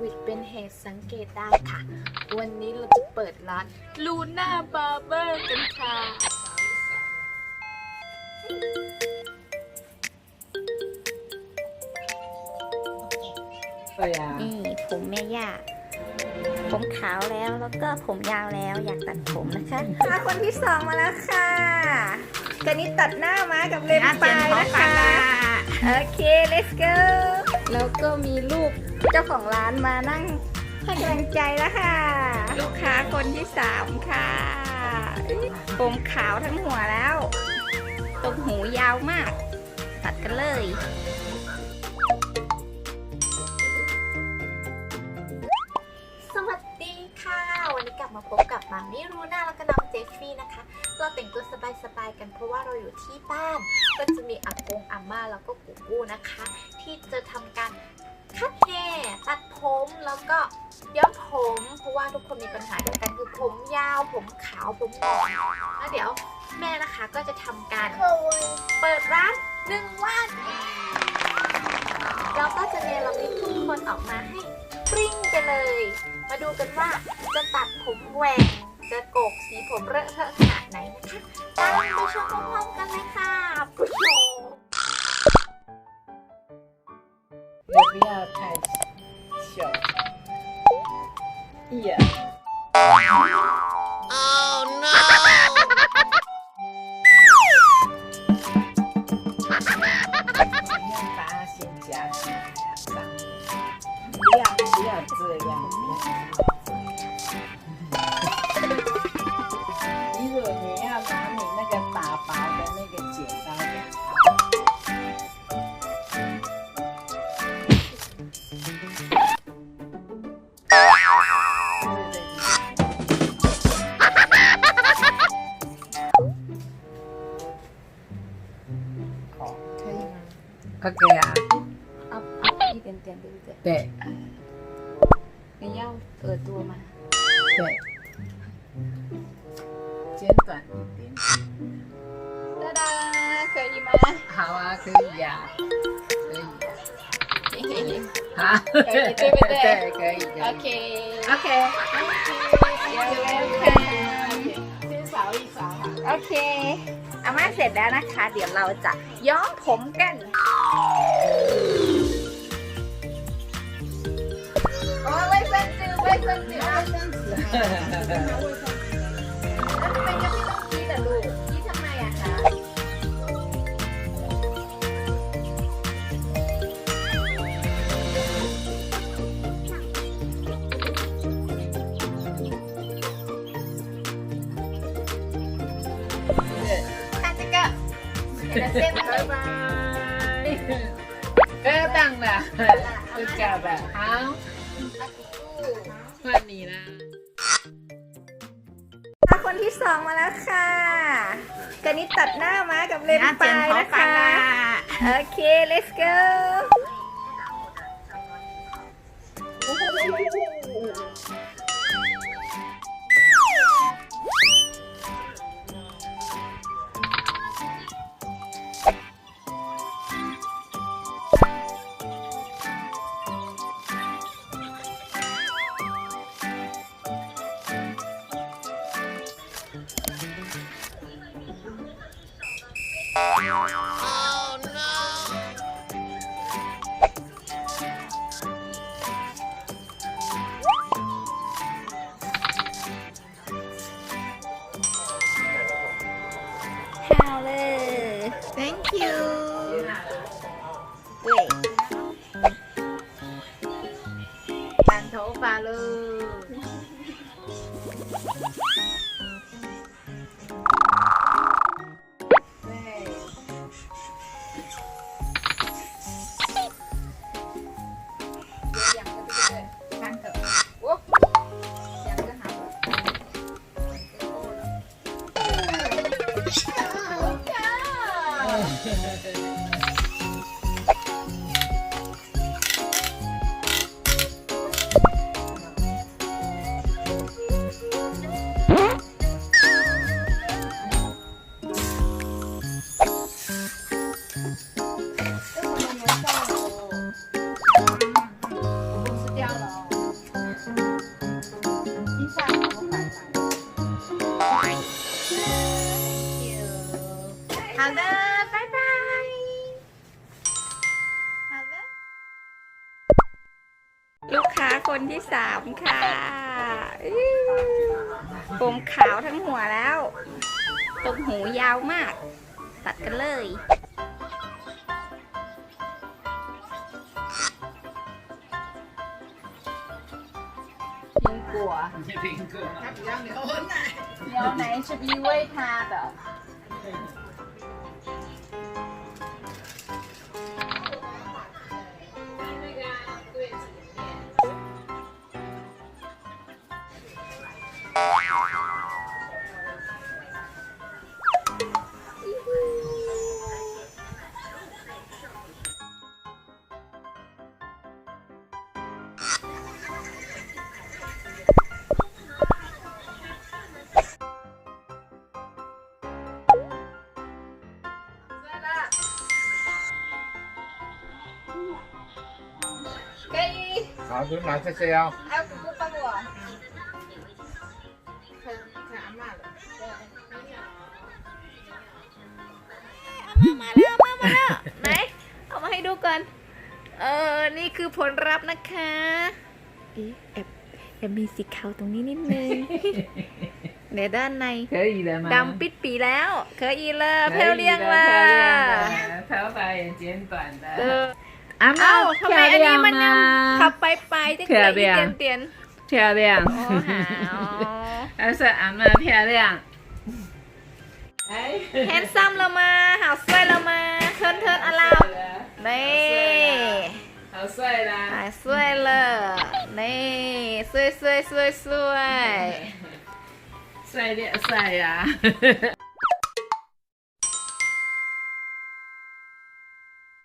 วิดเป็นเหตุสังเกตได้ค่ะ วันนี้เราจะเปิดร้านลูน่าบาร์เบอร์กันค่ะ对呀、นี่ผมแม่ย่า ผมขาวแล้วแล้วก็ผมยาวแล้วอยากตัดผมนะคะมาคนที่สองมาแล้วค่ะกันนี้ตัดหน้ามากับเลนส์ปลายนะคะ โอเค let's go แล้วก็มีลูกเจ้าของร้านมานั่งให้กำลังใจแล้วค่ะ ลูกค้าคนที่สามค่ะผมขาวทั้งหัวแล้ว ตรงหูยาวมาก ตัดกันเลย มาพบกับมามิรูน่าแล้วก็น้องเจฟฟี่นะคะ เราแต่งตัวสบายๆกันเพราะว่าเราอยู่ที่บ้าน ก็จะมีอากงอาม่าแล้วก็กูกูนะคะ ที่จะทำการคัดแฮร์ตัดผมแล้วก็ย้อมผม เพราะว่าทุกคนมีปัญหาเดียวกันคือผมยาวผมขาวผมงอกแล้วเดี๋ยวแม่นะคะก็จะทำการเปิดร้านหนึ่งวันเราก็จะเนรมิตทุกคนออกมาให้ ปริ้งไปเลย มาดูกันว่าจะตัดผมแหวงจะโกกสีผมเลอะเทอะขนาดไหนนะคะตามไปชมพร้อมๆกันเลยค่ะผู้ชม Maybe I'll catch show. Yeah. Oh no! 不要这样，不要这样。如果你要拿你那个打薄的那个剪刀给它。对对对。好，可以吗？ OK 啊， 你要ะเย้าเปิดตัวมาแต่เช่นตัดเป็นตาดาเคยมาฮาวาเคยยาเคยฮะเคยเต้ไปเต้เคยโอเคโอเคเดี๋ยวแล้วค่ะชื่อสาวอีสาวโอเคอาม่าเสร็จแล้วนะคะ เดี๋ยวเราจะย้อมผมกัน แล้วทำไมจะไม่ต้องคิดแต่ลูกคิดทำไมอะคะทานจะก็เดี๋ยวเซ็นมาบ๊ายบายก็ตั้งแบบเป็นกับแบบเอ้าวันนี้นะ คนที่สองมาแล้วค่ะกันนี้ตัดหน้ามากับเลนส์ปลายนะคะ โอเค let's go 好了 Thank you เว้ยปันโถปลาลู ลูกค้าคนที่สามค่ะอื้อผมขาวทั้งหัวแล้ว ตรงหูยาวมาก ตัดกันเลย 苹果，苹果。牛奶是因为它的。 好，就拿这些哦。还有姑姑帮我。อาม่ามาแล้วอาม่ามาแล้ว ไหน เอามาให้ดูก่อน เออ นี่คือผลลัพธ์นะคะอีแอบแอบมีสีขาวตรงนี้นิดนึง เดี๋ยวด้านใน 可以了吗？ดำปิดปีแล้วเคยอีเลยเพลเลียง 了， ละ 漂亮的，头发也剪短 เอ 的。 อ 阿 เอ้า 妈 ทำไม 漂 อันนี้ 亮 มันยังขับ 吗？ ไปไปๆจะเกลี่ย 漂亮 เตียน 漂亮 ๆโอ้หาว 还是阿妈漂亮。哎， แฮนซัมเรามาหาวสวยเรามาเทินเทินอลาวนี่ 好帅 หา 啦！ ยสวยเลยนี่สวยสวยสวยสวย 帅脸帅呀！